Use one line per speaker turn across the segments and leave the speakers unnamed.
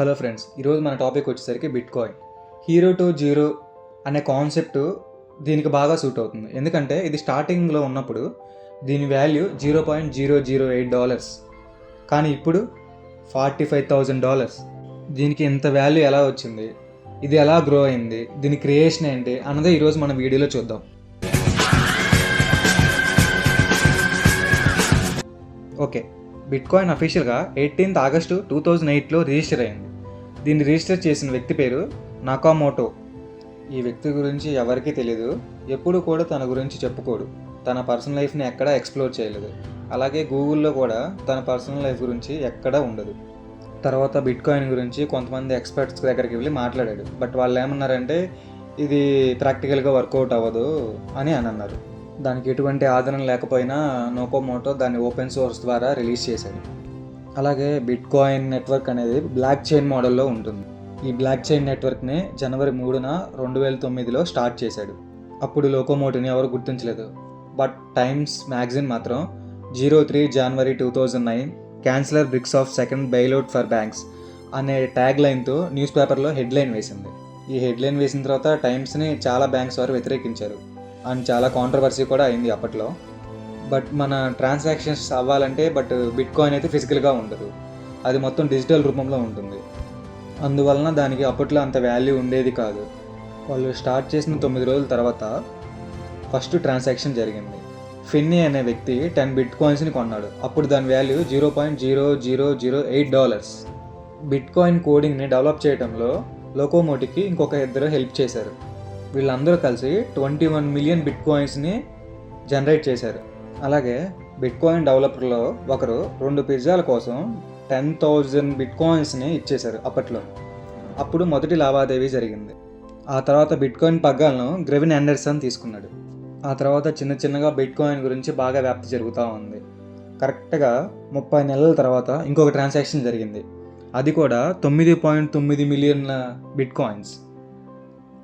Hello friends ఈరోజు మన topic వచ్చేసరికి bit coin hero to zero అనే కాన్సెప్ట్ దీనికి బాగా సూట్ అవుతుంది. ఎందుకంటే ఇది స్టార్టింగ్లో ఉన్నప్పుడు దీని value zero point zero zero eight dollars. కానీ ఇప్పుడు ఫార్టీ ఫైవ్ థౌజండ్ డాలర్స్. దీనికి ఇంత వాల్యూ ఎలా వచ్చింది? ఇది ఎలా గ్రో అయింది? దీని క్రియేషన్ ఏంటి? అన్నదే ఈరోజు మన వీడియోలో చూద్దాం. ఓకే బిట్ కాయిన్ అఫీషియల్గా ఎయిటీన్త్ ఆగస్టు టూ థౌజండ్ ఎయిట్లో రిజిస్టర్ అయింది. దీన్ని రిజిస్టర్ చేసిన వ్యక్తి పేరు నాకామోటో. ఈ వ్యక్తి గురించి ఎవరికీ తెలియదు ఎప్పుడు కూడా తన గురించి చెప్పుకోడు. తన పర్సనల్ లైఫ్ని ఎక్కడా ఎక్స్ప్లోర్ చేయలేదు. అలాగే గూగుల్లో కూడా తన పర్సనల్ లైఫ్ గురించి ఎక్కడా ఉండదు. తర్వాత బిట్ కాయిన్ గురించి కొంతమంది ఎక్స్పర్ట్స్ దగ్గరికి వెళ్ళి మాట్లాడాడు. బట్ వాళ్ళు ఏమన్నారంటే ఇది ప్రాక్టికల్గా వర్కౌట్ అవ్వదు అని అని అన్నారు. దానికి ఎటువంటి ఆదరణ లేకపోయినా నోకోమోటో దాన్ని ఓపెన్ సోర్స్ ద్వారా రిలీజ్ చేశాడు. అలాగే బిట్కాయిన్ నెట్వర్క్ అనేది బ్లాక్ చైన్ మోడల్లో ఉంటుంది. ఈ బ్లాక్ చైన్ నెట్వర్క్ని జనవరి మూడున రెండు వేల తొమ్మిదిలో స్టార్ట్ చేశాడు. అప్పుడు లోకోమోటిని ఎవరు గుర్తించలేదు. బట్ టైమ్స్ మ్యాగజైన్ మాత్రం zero three January two thousand nine chancellor brink of second bailout for banks అనే ట్యాగ్ లైన్తో న్యూస్ పేపర్లో హెడ్లైన్ వేసింది. ఈ హెడ్లైన్ వేసిన తర్వాత టైమ్స్ని చాలా బ్యాంక్స్ వారు వ్యతిరేకించారు. అండ్ చాలా కాంట్రవర్సీ కూడా అయింది అప్పట్లో. బట్ మన ట్రాన్సాక్షన్స్ అవ్వాలంటే బట్ బిట్ కాయిన్ అయితే ఫిజికల్గా ఉండదు. అది మొత్తం డిజిటల్ రూపంలో ఉంటుంది. అందువలన దానికి అప్పట్లో అంత వాల్యూ ఉండేది కాదు. వాళ్ళు స్టార్ట్ చేసిన తొమ్మిది రోజుల తర్వాత ఫస్ట్ ట్రాన్సాక్షన్ జరిగింది. ఫిన్నీ అనే వ్యక్తి టెన్ బిట్ కాయిన్స్ని కొన్నాడు. అప్పుడు దాని value zero point zero zero zero eight dollars. Bitcoin కోడింగ్ని develop చేయడంలో లోకోమోటికి ఇంకొక ఇద్దరు హెల్ప్ చేశారు. వీళ్ళందరూ కలిసి ట్వంటీ వన్ మిలియన్ బిట్ కాయిన్స్ని జనరేట్ చేశారు. అలాగే బిట్ కాయిన్ డెవలపర్లో ఒకరు రెండు పిజ్జాల కోసం టెన్ థౌజండ్ బిట్ కాయిన్స్ని ఇచ్చేశారు అప్పట్లో. అప్పుడు మొదటి లావాదేవీ జరిగింది. ఆ తర్వాత బిట్ కాయిన్ పగ్గాలను గ్రెవిన్ ఆండర్సన్ తీసుకున్నాడు. ఆ తర్వాత చిన్న చిన్నగా బిట్ కాయిన్ గురించి బాగా వ్యాప్తి జరుగుతూ ఉంది. కరెక్ట్గా ముప్పై నెలల తర్వాత ఇంకొక ట్రాన్సాక్షన్ జరిగింది. అది కూడా తొమ్మిది పాయింట్ తొమ్మిది మిలియన్ల బిట్ కాయిన్స్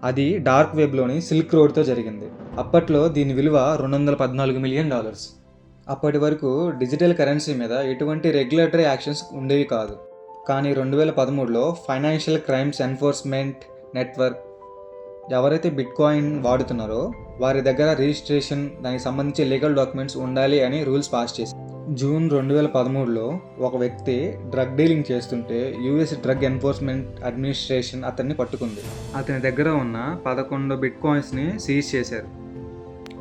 అది డార్క్ వెబ్లోని సిల్క్ రోడ్తో జరిగింది. అప్పట్లో దీని విలువ రెండు వందల పద్నాలుగు మిలియన్ డాలర్స్. అప్పటి వరకు డిజిటల్ కరెన్సీ మీద ఎటువంటి రెగ్యులేటరీ యాక్షన్స్ ఉండేవి కాదు. కానీ రెండు వేల పదమూడులో ఫైనాన్షియల్ క్రైమ్స్ ఎన్ఫోర్స్మెంట్ నెట్వర్క్ ఎవరైతే బిట్కాయిన్ వాడుతున్నారో వారి దగ్గర రిజిస్ట్రేషన్ దానికి సంబంధించి లీగల్ డాక్యుమెంట్స్ ఉండాలి అని రూల్స్ పాస్ చేసింది. జూన్ రెండు వేల పదమూడులో ఒక వ్యక్తి డ్రగ్ డీలింగ్ చేస్తుంటే యూఎస్ డ్రగ్ ఎన్ఫోర్స్మెంట్ అడ్మినిస్ట్రేషన్ అతన్ని పట్టుకుంది. అతని దగ్గర ఉన్న పదకొండు బిట్ కాయిన్స్ని సీజ్ చేశారు.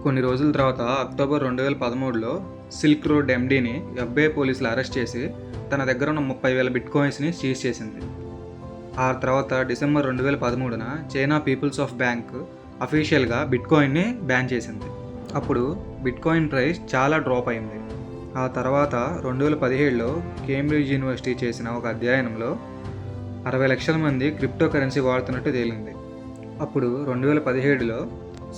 కొన్ని రోజుల తర్వాత అక్టోబర్ రెండు వేల పదమూడులో సిల్క్ రోడ్ ఎండీని ఎఫ్బీఐ పోలీసులు అరెస్ట్ చేసి తన దగ్గర ఉన్న ముప్పై వేల బిట్ కాయిన్స్ని సీజ్ చేసింది. ఆ తర్వాత డిసెంబర్ రెండు వేల పదమూడున చైనా పీపుల్స్ ఆఫ్ బ్యాంక్ అఫీషియల్గా బిట్ కాయిన్ని బ్యాన్ చేసింది. అప్పుడు బిట్ కాయిన్ ప్రైస్ చాలా డ్రాప్ అయింది. ఆ తర్వాత రెండు వేల పదిహేడులో కేంబ్రిడ్జ్ యూనివర్సిటీ చేసిన ఒక అధ్యయనంలో అరవై లక్షల మంది క్రిప్టో కరెన్సీ వాడుతున్నట్టు తేలింది. అప్పుడు రెండు వేల పదిహేడులో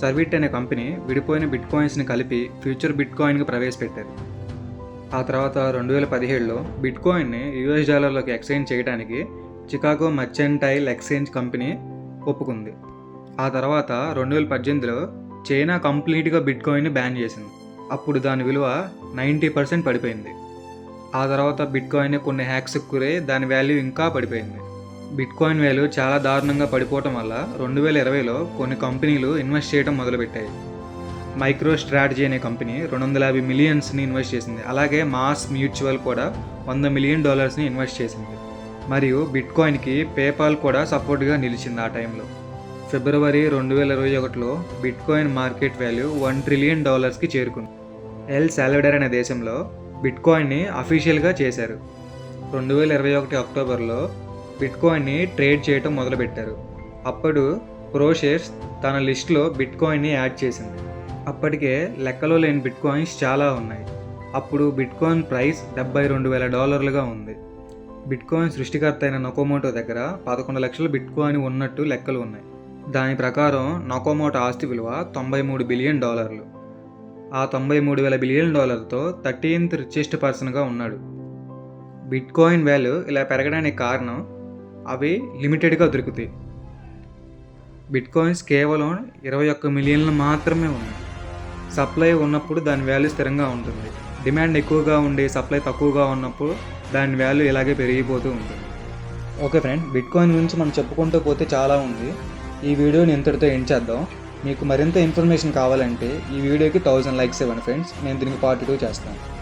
సర్విట్ అనే కంపెనీ విడిపోయిన బిట్ కాయిన్స్ని కలిపి ఫ్యూచర్ బిట్ కాయిన్కి ప్రవేశపెట్టారు. ఆ తర్వాత రెండు వేల పదిహేడులో బిట్ కాయిన్ని యూఎస్ డాలర్లోకి ఎక్స్చేంజ్ చేయడానికి చికాగో మర్చెంటైల్ ఎక్స్చేంజ్ కంపెనీ ఒప్పుకుంది. ఆ తర్వాత రెండు వేల పద్దెనిమిదిలో చైనా కంప్లీట్గా బిట్ కాయిన్ని బ్యాన్ చేసింది. అప్పుడు దాని విలువ నైంటీ పర్సెంట్ పడిపోయింది. ఆ తర్వాత బిట్ కాయిన్ కొన్ని హ్యాక్స్ కురే దాని వాల్యూ ఇంకా పడిపోయింది. బిట్ కాయిన్ వాల్యూ చాలా దారుణంగా పడిపోవటం వల్ల రెండు వేల ఇరవైలో కొన్ని కంపెనీలు ఇన్వెస్ట్ చేయడం మొదలుపెట్టాయి. మైక్రో స్ట్రాటజీ అనే కంపెనీ రెండు వందల యాభై మిలియన్స్ని ఇన్వెస్ట్ చేసింది. అలాగే మాస్ మ్యూచువల్ కూడా వంద మిలియన్ డాలర్స్ని ఇన్వెస్ట్ చేసింది. మరియు బిట్కాయిన్కి పేపాల్ కూడా సపోర్ట్గా నిలిచింది ఆ టైంలో. ఫిబ్రవరి రెండు వేల ఇరవై ఒకటిలో bitcoin market value one trillion డాలర్స్కి చేరుకుంది. ఎల్ సాల్వడర్ అనే దేశంలో బిట్ కాయిన్ని అఫీషియల్గా చేశారు. రెండు వేల ఇరవై ఒకటి అక్టోబర్లో బిట్కాయిన్ని ట్రేడ్ చేయటం మొదలుపెట్టారు. అప్పుడు ప్రోషేర్స్ తన లిస్ట్లో బిట్ కాయిన్ని యాడ్ చేసింది. అప్పటికే లెక్కలో లేని బిట్ కాయిన్స్ చాలా ఉన్నాయి. అప్పుడు బిట్ కాయిన్ ప్రైస్ డెబ్బై రెండు వేల డాలర్లుగా ఉంది. బిట్ కాయిన్ సృష్టికర్త అయిన నొకోమోటో దగ్గర పదకొండు లక్షల బిట్ కాయిన్ ఉన్నట్టు లెక్కలు ఉన్నాయి. దాని ప్రకారం నొకోమోటో ఆస్తి విలువ తొంభై మూడు బిలియన్ డాలర్లు. ఆ తొంభై మూడు వేల బిలియన్ డాలర్తో థర్టీన్త్ రిచెస్ట్ పర్సన్గా ఉన్నాడు. బిట్కాయిన్ వాల్యూ ఇలా పెరగడానికి కారణం అవి లిమిటెడ్గా దొరుకుతాయి. బిట్ కాయిన్స్ కేవలం ఇరవై ఒక్క మిలియన్లు మాత్రమే ఉన్నాయి. సప్లై ఉన్నప్పుడు దాని వాల్యూ స్థిరంగా ఉంటుంది. డిమాండ్ ఎక్కువగా ఉండి సప్లై తక్కువగా ఉన్నప్పుడు దాని వాల్యూ ఇలాగే పెరిగిపోతూ ఉంటుంది. ఓకే ఫ్రెండ్ బిట్ కాయిన్ గురించి మనం చెప్పుకుంటూ పోతే చాలా ఉంది. ఈ వీడియోని ఇంతటితో ఎండ్ చేద్దాం. మీకు మరింత ఇన్ఫర్మేషన్ కావాలంటే ఈ వీడియోకి థౌజండ్ లైక్స్ ఇవ్వండి ఫ్రెండ్స్. నేను దీనికి పార్ట్ టూ చేస్తాను.